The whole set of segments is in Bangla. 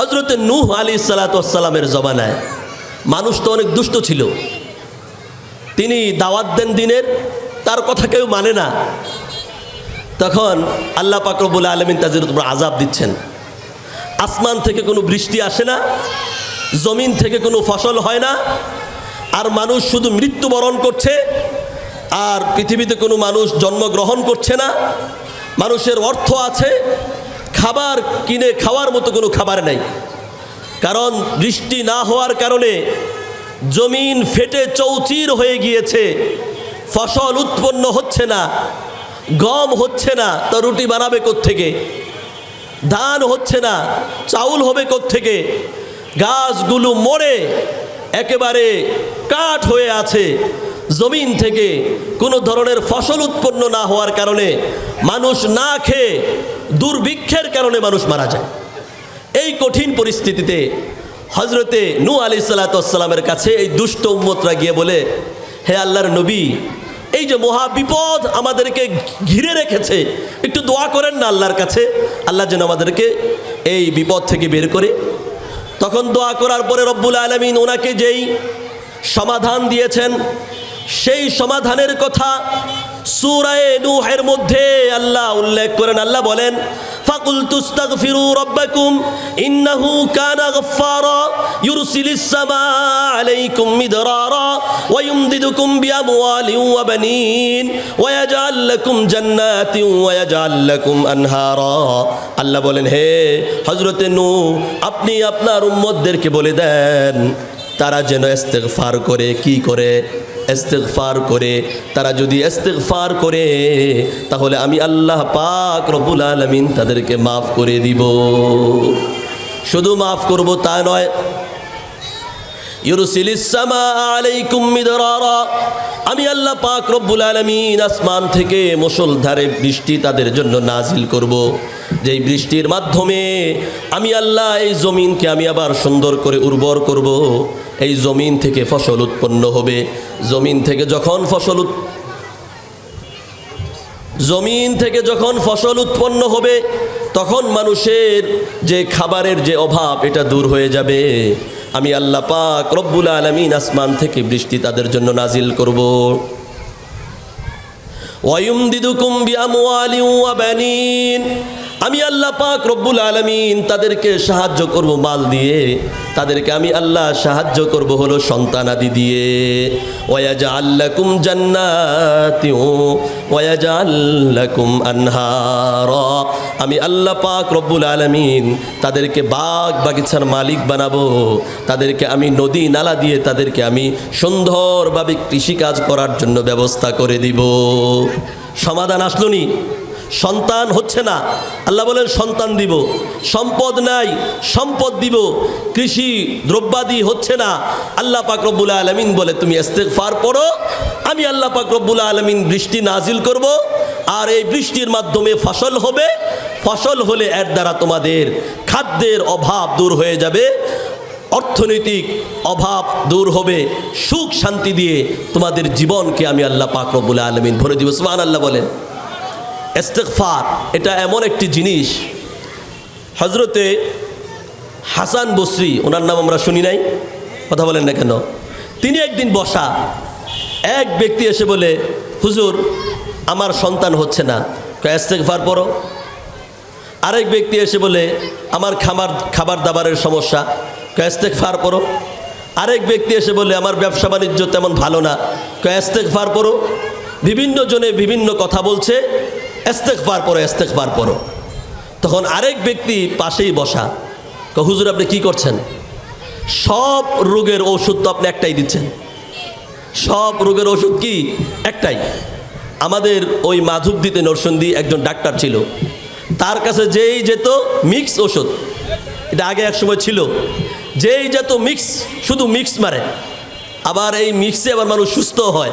হজরতে নূহ আলী সালাতামের জমানায় মানুষ তো অনেক দুষ্ট ছিল। তিনি দাওয়াত দেন দিনের, তার কথা কেউ মানে না। তখন আল্লাহ পাকরবুল আলমিন তাদের উপর আজাব দিচ্ছেন। আসমান থেকে কোনো বৃষ্টি আসে না, জমিন থেকে কোনো ফসল হয় না, আর মানুষ শুধু মৃত্যুবরণ করছে, আর পৃথিবীতে কোনো মানুষ জন্মগ্রহণ করছে না। মানুষের অর্থ আছে খাবার কিনে খাওয়ার মতো কোনো খাবার নেই। কারণ বৃষ্টি না হওয়ার কারণে জমিন ফেটে চৌচির হয়ে গিয়েছে, ফসল উৎপন্ন হচ্ছে না, গম হচ্ছে না, তো রুটি বানাবে থেকে ধান হচ্ছে না, চাউল হবে থেকে গাছগুলো মরে, একেবারে কাঠ হয়ে আছে জমিন থেকে কোনো ধরনের ফসল উৎপন্ন না হওয়ার কারণে মানুষ না খেয়ে দুর্ভিক্ষের কারণে মানুষ মারা যায়। এই কঠিন পরিস্থিতিতে হজরতে নু আলি সাল্লাতামের কাছে এই দুষ্ট উম্মতরা গিয়ে বলে, হে আল্লাহর নবী, এই যে মহা বিপদ আমাদেরকে ঘিরে রেখেছে, একটু দোয়া করেন না আল্লাহর কাছে। আল্লাহ যেন আমাদেরকে এই বিপদ থেকে বের করে। তখন দোয়া করার পরে রব্বুল আলমিন ওনাকে যেই সমাধান দিয়েছেন সেই সমাধানের কথা সুরায় নুহের মধ্যে আল্লাহ উল্লেখ করেন। আল্লাহ বলেন ফাকুল তুস্তাক ফিরু রব্বাকুম, ইন্নাহু কানা গফফারা, ইউরসিলিস সামা আলাইকুম মিদরারা, ওয়া ইউমদিদুকুম বিআমওয়ালিন ওয়া বানিন, ওয়া ইয়াজআল লাকুম জান্নাতিন ওয়া ইয়াজআল লাকুম আনহারা। আল্লাহ বলেন, হে হযরতে নূহ, আপনি আপনার উম্মতদেরকে বলে দেন, তারা যেন ইস্তেগফার করে, কি করে? ইস্তেগফার করে, তারা যদি ইস্তেগফার করে, তাহলে আমি আল্লাহ পাক রব্বুল আলামিন তাদেরকে মাফ করে দিব। শুধু মাফ করব তা নয় আমি আল্লাহ পাক রব্বুল আলামিন আসমান থেকে মুষলধারে বৃষ্টি তাদের জন্য নাজিল করব। যেই বৃষ্টির মাধ্যমে আমি আল্লাহ এই জমিনকে আমি আবার সুন্দর করে উর্বর করব, এই জমিন থেকে ফসল উৎপন্ন হবে। জমিন থেকে যখন ফসল জমিন থেকে যখন ফসল উৎপন্ন হবে, তখন মানুষের যে খাবারের যে অভাব, এটা দূর হয়ে যাবে। আমি আল্লাহ পাক রব্বুল আলমিন আসমান থেকে বৃষ্টি তাদের জন্য নাজিল করব। ওয়ুমদিদুকুম বিআমওয়ালিন ওয়া বানিন। আমি আল্লাহ পাক রব্বুল আলমিন তাদেরকে সাহায্য করব মাল দিয়ে। তাদেরকে আমি আল্লাহ সাহায্য করব হলো সন্তানাদি দিয়ে। ওয়াজা আল্লাকুম জান্নাতি ওয়াজা আল্লাকুম আনহার। আমি আল্লাহ পাক রব্বুল আলমিন তাদেরকে বাগ বাগিচার মালিক বানাবো। তাদেরকে আমি নদী নালা দিয়ে তাদেরকে আমি সুন্দরভাবে কৃষিকাজ করার জন্য ব্যবস্থা করে দিব। সমাধান আসলো নি? সন্তান হচ্ছে না। আল্লাহ বলেন, সন্তান দিব। সম্পদ নাই, সম্পদ দিব। কৃষি দ্রব্যাদি হচ্ছে না। আল্লাহ পাক রব্বুল আলমিন বলে, তুমি ফার পড়ো। আমি আল্লাহ পাক রব্বুল আলমিন বৃষ্টি নাজিল করব। আর এই বৃষ্টির মাধ্যমে ফসল হবে। ফসল হলে এর দ্বারা তোমাদের খাদ্যের অভাব দূর হয়ে যাবে। অর্থনৈতিক অভাব দূর হবে। সুখ শান্তি দিয়ে তোমাদের জীবনকে আমি আল্লাহ পাক আলমিন ভরে দিব। সুবহান আল্লাহ বলেন। ইস্তেগফার, এটা এমন একটি জিনিস। হজরতে হাসান বসরি, ওনার নাম আমরা শুনি নাই, কথা বলেন না কেন? তিনি একদিন বসা, এক ব্যক্তি এসে বলে, হুজুর, আমার সন্তান হচ্ছে না। ইস্তেগফার পড়ো। আরেক ব্যক্তি এসে বলে, আমার খামার, খাবার দাবারের সমস্যা। ইস্তেগফার পড়ো। আরেক ব্যক্তি এসে বলে, আমার ব্যবসা বাণিজ্য তেমন ভালো না। ইস্তেগফার পড়ো। বিভিন্ন জনে বিভিন্ন কথা বলছে ইস্তেগফার পড়ো ইস্তেগফার পড়ো। তখন আরেক ব্যক্তি পাশেই বসা। হুজুর, আপনি কি করছেন? সব রোগের ওষুধ তো আপনি একটাই দিচ্ছেন। সব রোগের ওষুধ কি? একটাই। আমাদের ওই মাধবদীতে নরসন্দী একজন ডাক্তার ছিল। তার কাছে যেই যেত মিক্স ওষুধ, এটা আগে এক সময় ছিল। যেই যেত মিক্স, শুধু মিক্স মারে। আবার এই মিক্সে আবার মানুষ সুস্থ হয়।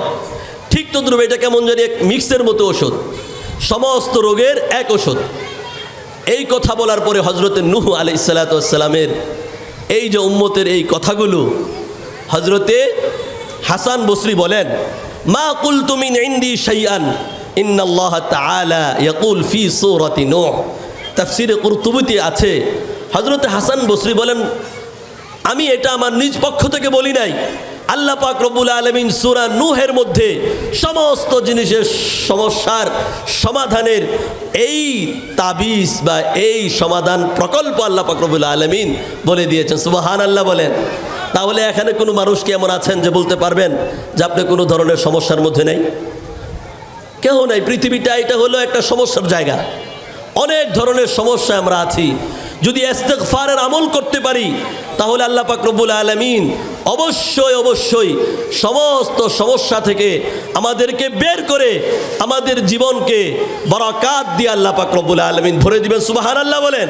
ঠিক তো দ্রুব এটা কেমন জানি এক মিক্সের মতো ওষুধ। সমস্ত রোগের এক ওষুধ। এই কথা বলার পরে হজরতে নুহ আলি সালাতামের এই যে উম্মতের এই কথাগুলো হজরতে হাসান বসরি বলেন, মা কুল তাআলা ইয়াকুল ফি আছে হজরত হাসান বসরি বলেন, আমি এটা আমার নিজ পক্ষ থেকে বলি নাই। আল্লাহ পাক রব্বুল আলমিন সুরা নুহের মধ্যে সমস্ত জিনিসের সমস্যার সমাধানের এই তাবিজ বা এই সমাধান প্রকল্প আল্লাহ পাক রব্বুল আলমিন বলে দিয়েছেন। সুবাহান আল্লাহ বলেন। তাহলে এখানে কোনো মানুষ কি এমন আছেন যে বলতে পারবেন যে আপনি কোনো ধরনের সমস্যার মধ্যে নেই? কেউ নাই। পৃথিবীটা এটা হলো একটা সমস্যার জায়গা। অনেক ধরনের সমস্যা আমরা আছি। যদি এস্তেকফারের আমল করতে পারি, তাহলে আল্লাহ পাকরবুল আলমিন অবশ্যই অবশ্যই সমস্ত সমস্যা থেকে আমাদেরকে বের করে আমাদের জীবনকে বরকাত দিয়ে আল্লাহ পাকরবুল আলমিন ভরে দিবেন। সুবাহার আল্লাহ বলেন।